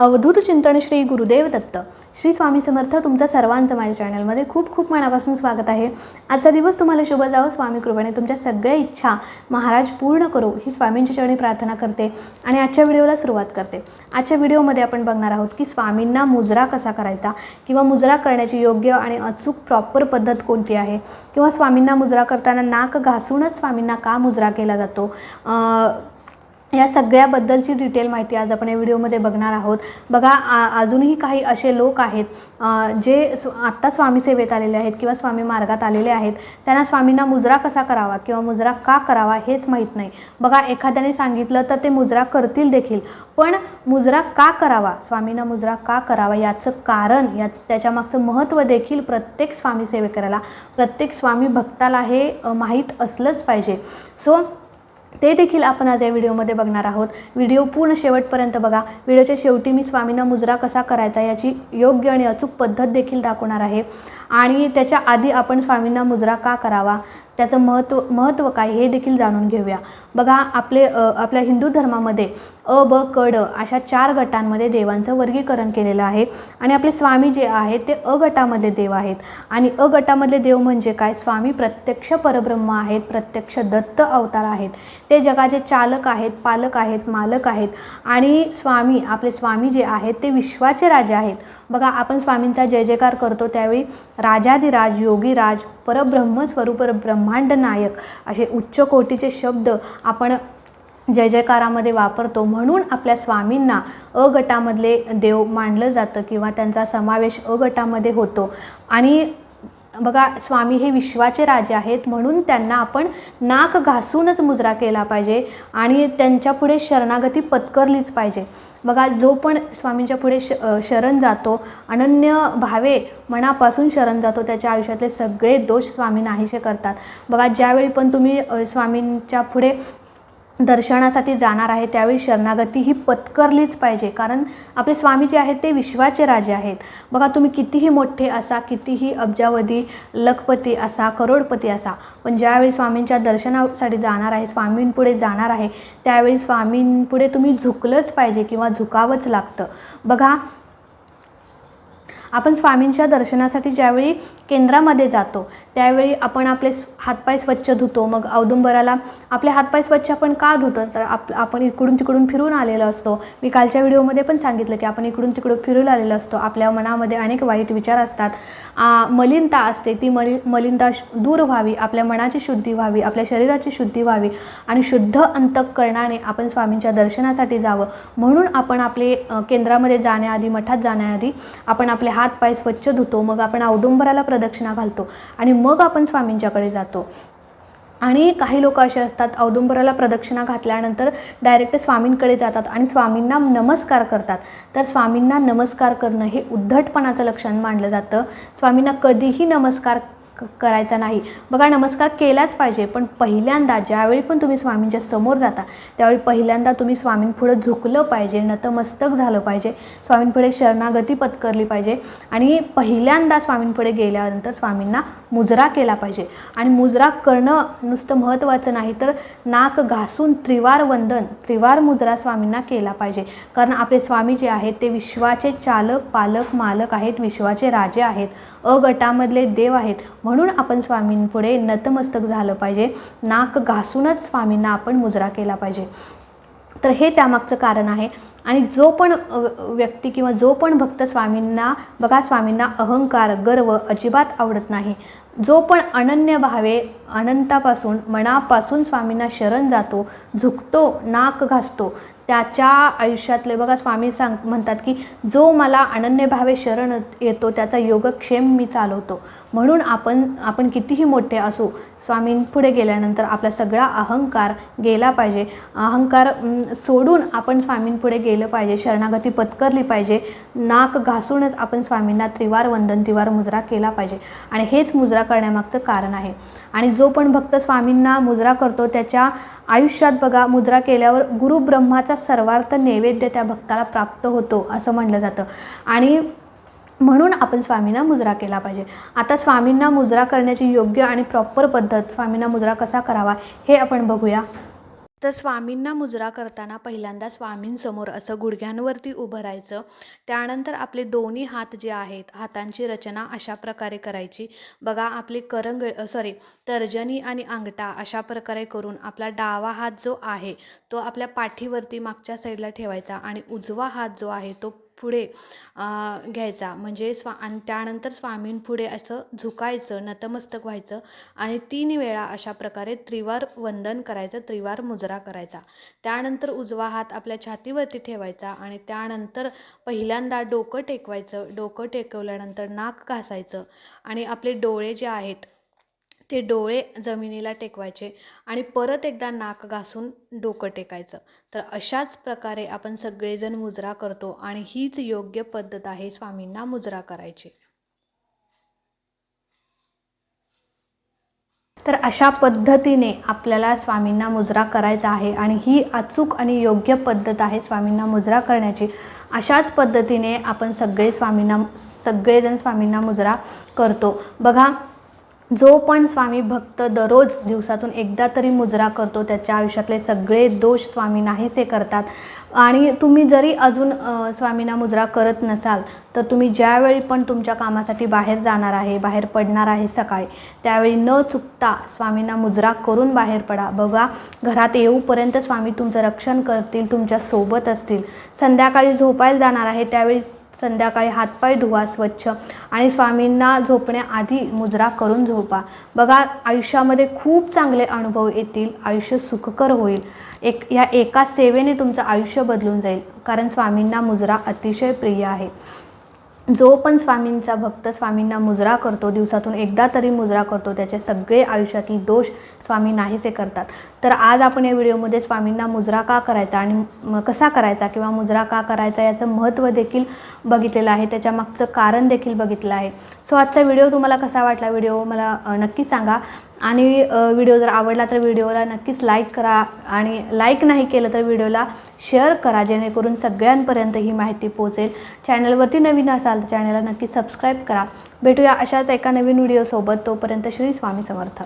अवधूत चिंतन श्री गुरुदेव दत्त. श्री स्वामी समर्थ तुमचं सर्वांचं माझ्या चॅनलमध्ये खूप खूप मनापासून स्वागत आहे. आजचा दिवस तुम्हाला शुभ जावं. स्वामी कृपेने तुमच्या सगळ्या इच्छा महाराज पूर्ण करू. ही स्वामींच्या चरणी प्रार्थना करते आणि आजच्या व्हिडिओला सुरुवात करते. आजच्या व्हिडिओमध्ये आपण बघणार आहोत की स्वामींना मुजरा कसा करायचा किंवा मुजरा करण्याची योग्य आणि अचूक प्रॉपर पद्धत कोणती आहे? किंवा स्वामींना मुजरा करताना नाक घासूनच स्वामींना का मुजरा केला जातो? या सगळ्याबद्दलची डिटेल माहिती आज आपण या व्हिडिओमध्ये बघणार आहोत. बघा आ अजूनही काही असे लोक आहेत जे स्व आत्ता स्वामी सेवेत आलेले आहेत किंवा स्वामी मार्गात आलेले आहेत. त्यांना स्वामींना मुजरा कसा करावा किंवा मुजरा का करावा हेच माहीत नाही. बघा एखाद्याने सांगितलं तर ते मुजरा करतील देखील. पण मुजरा का करावा? स्वामींना मुजरा का करावा? याचं कारण याच त्याच्यामागचं महत्त्व देखील प्रत्येक स्वामी सेवेकराला प्रत्येक स्वामी भक्ताला हे माहीत असलंच पाहिजे. सो ते देखील आपण आज या व्हिडिओमध्ये बघणार आहोत. व्हिडिओ पूर्ण शेवटपर्यंत बघा. व्हिडिओच्या शेवटी मी स्वामींना मुजरा कसा करायचा याची योग्य आणि अचूक पद्धत देखील दाखवणार आहे. आणि त्याच्या आधी आपण स्वामींना मुजरा का करावा? त्याचं महत्त्व महत्त्व काय हे देखील जाणून घेऊया. बघा आपले आपल्या हिंदू धर्मामध्ये अ ब क ड अशा चार गटांमध्ये देवांचं वर्गीकरण केलेलं आहे आणि आपले स्वामी जे आहेत ते अ गटामधले देव आहेत. आणि अ गटामधले देव म्हणजे काय? स्वामी प्रत्यक्ष परब्रह्म आहेत प्रत्यक्ष दत्त अवतार आहेत. ते जगाचे चालक आहेत पालक आहेत मालक आहेत. आणि स्वामी आपले स्वामी जे आहेत ते विश्वाचे राजे आहेत. बघा आपण स्वामींचा जय जयकार करतो त्यावेळी राजाधिराज योगीराज परब्रह्म स्वरूप ब्रह्मांड नायक असे उच्च कोटीचे शब्द आपण जय जयकारामध्ये वापरतो. म्हणून आपल्या स्वामींना अ गटामधले देव मानलं जातं किंवा त्यांचा समावेश अ गटामध्ये होतो. आणि बघा स्वामी हे विश्वाचे राजे आहेत म्हणून त्यांना आपण नाक घासूनच मुजरा केला पाहिजे आणि त्यांच्या पुढे शरणागती पत्करलीच पाहिजे. बघा जो पण स्वामींच्या पुढे श शरण जातो अनन्य भावे मनापासून शरण जातो त्याच्या आयुष्यातले सगळे दोष स्वामी नाहीसे करतात. बघा ज्यावेळी पण तुम्ही स्वामींच्या पुढे दर्शनासाठी जाणार आहे त्यावेळी शरणागती ही पत्करलीच पाहिजे. कारण आपले स्वामी जे आहेत ते विश्वाचे राजे आहेत. बघा तुम्ही कितीही मोठे असा कितीही अब्जावधी लखपती असा करोडपती असा पण ज्यावेळी स्वामींच्या दर्शनासाठी जाणार आहे स्वामींपुढे जाणार आहे त्यावेळी स्वामींपुढे तुम्ही झुकलंच पाहिजे किंवा झुकावंच लागतं. बघा आपण स्वामींच्या दर्शनासाठी ज्यावेळी केंद्रामध्ये जातो त्यावेळी आपण आपले हातपाय स्वच्छ धुतो. मग औदुंबराला आपले हातपाय स्वच्छ आपण का धुतो? तर आप आपण इकडून तिकडून फिरून आलेलो असतो. मी कालच्या व्हिडिओमध्ये पण सांगितलं की आपण इकडून तिकडून फिरून आलेलो असतो. आपल्या मनामध्ये अनेक वाईट विचार असतात. मलिनता असते. ती मलि मलिनता श- दूर व्हावी आपल्या मनाची शुद्धी व्हावी आपल्या शरीराची शुद्धी व्हावी आणि शुद्ध अंतःकरणाने आपण स्वामींच्या दर्शनासाठी जावं. म्हणून आपण आपले केंद्रामध्ये जाण्याआधी मठात जाण्याआधी आपण आपले हात पाय स्वच्छ धुतो. मग आपण औदुंबराला प्रदक्षिणा घालतो. आणि मग आपण स्वामींच्याकडे जातो. आणि काही लोक असे असतात औदुंबराला प्रदक्षिणा घातल्यानंतर डायरेक्ट स्वामींकडे जातात आणि स्वामींना नमस्कार करतात. तर स्वामींना नमस्कार करणं हे उद्धटपणाचं लक्षण मानलं जातं. स्वामींना कधीही नमस्कार करायचा नाही. बघा नमस्कार केलाच पाहिजे पण पहिल्यांदा ज्यावेळी पण तुम्ही स्वामींच्या समोर जाता त्यावेळी पहिल्यांदा तुम्ही स्वामींपुढं झुकलं पाहिजे नतमस्तक झालं पाहिजे स्वामींपुढे शरणागती पत्करली पाहिजे आणि पहिल्यांदा स्वामींपुढे गेल्यानंतर स्वामींना मुजरा केला पाहिजे. आणि मुजरा करणं नुसतं महत्त्वाचं नाही तर नाक घासून त्रिवार वंदन त्रिवार मुजरा स्वामींना केला पाहिजे. कारण आपले स्वामी जे आहेत ते विश्वाचे चालक पालक मालक आहेत विश्वाचे राजे आहेत अ गटामधले देव आहेत. म्हणून आपण स्वामींपुढे नतमस्तक झालं पाहिजे. नाक घासूनच स्वामींना आपण मुजरा केला पाहिजे. तर हे त्यामागचं कारण आहे. आणि जो पण व्यक्ती किंवा जो पण भक्त स्वामींना बघा स्वामींना अहंकार गर्व अजिबात आवडत नाही. जो पण अनन्य भावे अनंतापासून मनापासून स्वामींना शरण जातो झुकतो नाक घासतो त्याच्या आयुष्यातले बघा स्वामी सांग म्हणतात की जो मला अनन्य भावे शरण येतो त्याचा योगक्षेम मी चालवतो. म्हणून आपण आपण कितीही मोठे असू स्वामींपुढे गेल्यानंतर आपला सगळा अहंकार गेला पाहिजे. अहंकार सोडून आपण स्वामींपुढे गेलं पाहिजे. शरणागती पत्करली पाहिजे. नाक घासूनच आपण स्वामींना त्रिवार वंदन त्रिवार मुजरा केला पाहिजे. आणि हेच मुजरा करण्यामागचं कारण आहे. आणि जो पण भक्त स्वामींना मुजरा करतो त्याच्या आयुष्यात बघा मुजरा केल्यावर गुरु ब्रह्माचा सर्वार्थ नैवेद्य त्या भक्ताला प्राप्त होतो असं म्हणलं जातं. आणि म्हणून आपण स्वामींना मुजरा केला पाहिजे. आता स्वामींना मुजरा करण्याची योग्य आणि प्रॉपर पद्धत स्वामींना मुजरा कसा करावा हे आपण बघूया. तर स्वामींना मुजरा करताना पहिल्यांदा स्वामींसमोर असं गुडघ्यांवरती उभं राहायचं. त्यानंतर आपले दोन्ही हात जे आहेत हातांची रचना अशा प्रकारे करायची. बघा आपले करंग सॉरी तर्जनी आणि अंगठा अशा प्रकारे करून आपला डावा हात जो आहे तो आपल्या पाठीवरती मागच्या साईडला ठेवायचा आणि उजवा हात जो आहे तो पुढे घ्यायचा. म्हणजे स्वा आणि त्यानंतर स्वामींपुढे असं झुकायचं नतमस्तक व्हायचं आणि तीन वेळा अशा प्रकारे त्रिवार वंदन करायचं त्रिवार मुजरा करायचा. त्यानंतर उजवा हात आपल्या छातीवरती ठेवायचा आणि त्यानंतर पहिल्यांदा डोकं टेकवायचं. डोकं टेकवल्यानंतर नाक घासायचं आणि आपले डोळे जे आहेत ते डोळे जमिनीला टेकवायचे आणि परत एकदा नाक घासून डोकं टेकायचं. तर अशाच प्रकारे आपण सगळेजण मुजरा करतो आणि हीच योग्य पद्धत आहे स्वामींना मुजरा करायची. तर अशा पद्धतीने आपल्याला स्वामींना मुजरा करायचा आहे आणि ही अचूक आणि योग्य पद्धत आहे स्वामींना मुजरा करण्याची. अशाच पद्धतीने आपण सगळे स्वामींना सगळेजण स्वामींना मुजरा करतो. बघा जो पण स्वामी भक्त दररोज दिवसातून एकदा तरी मुजरा करतो त्याच्या आयुष्यातले सगळे दोष स्वामी नाहीसे करतात. आणि तुम्ही जरी अजून स्वामींना मुजरा करत नसाल तर तुम्ही ज्यावेळी पण तुमच्या कामासाठी बाहेर जाणार आहे बाहेर पडणार आहे सकाळी त्यावेळी न चुकता स्वामींना मुजरा करून बाहेर पडा. बघा घरात येऊपर्यंत स्वामी तुमचं रक्षण करतील तुमच्यासोबत असतील. संध्याकाळी झोपायला जाणार आहे त्यावेळी संध्याकाळी हातपाय धुवा स्वच्छ आणि स्वामींना झोपण्याआधी मुजरा करून झोपा. बघा आयुष्यामध्ये खूप चांगले अनुभव येतील आयुष्य सुखकर होईल. एक या एका सेवेने तुमचं आयुष्य बदलून जाईल. कारण स्वामींना मुजरा अतिशय प्रिय आहे. जो पण स्वामींचा भक्त स्वामींना मुजरा करतो दिवसातून एकदा तरी मुजरा करतो त्याचे सगळे आयुष्यातील दोष स्वामी नाहीसे करतात. तर आज आपण या व्हिडिओमध्ये स्वामींना मुजरा का करायचा आणि कसा करायचा किंवा मुजरा का करायचा याचं महत्त्व देखील बघितलेलं आहे. त्याच्या मागचं कारण देखील बघितलं आहे. सो आजचा व्हिडिओ तुम्हाला कसा वाटला व्हिडिओ मला नक्की सांगा. आणि व्हिडिओ जर आवडला तर व्हिडिओला नक्कीच लाईक करा आणि लाईक नाही केलं तर व्हिडिओला शेअर करा जेणेकरून सगळ्यांपर्यंत ही माहिती पोहोचेल. चॅनलवरती नवीन असाल तर चॅनलला नक्की सबस्क्राईब करा. भेटूया अशाच एका नवीन व्हिडिओसोबत तोपर्यंत श्री स्वामी समर्थ.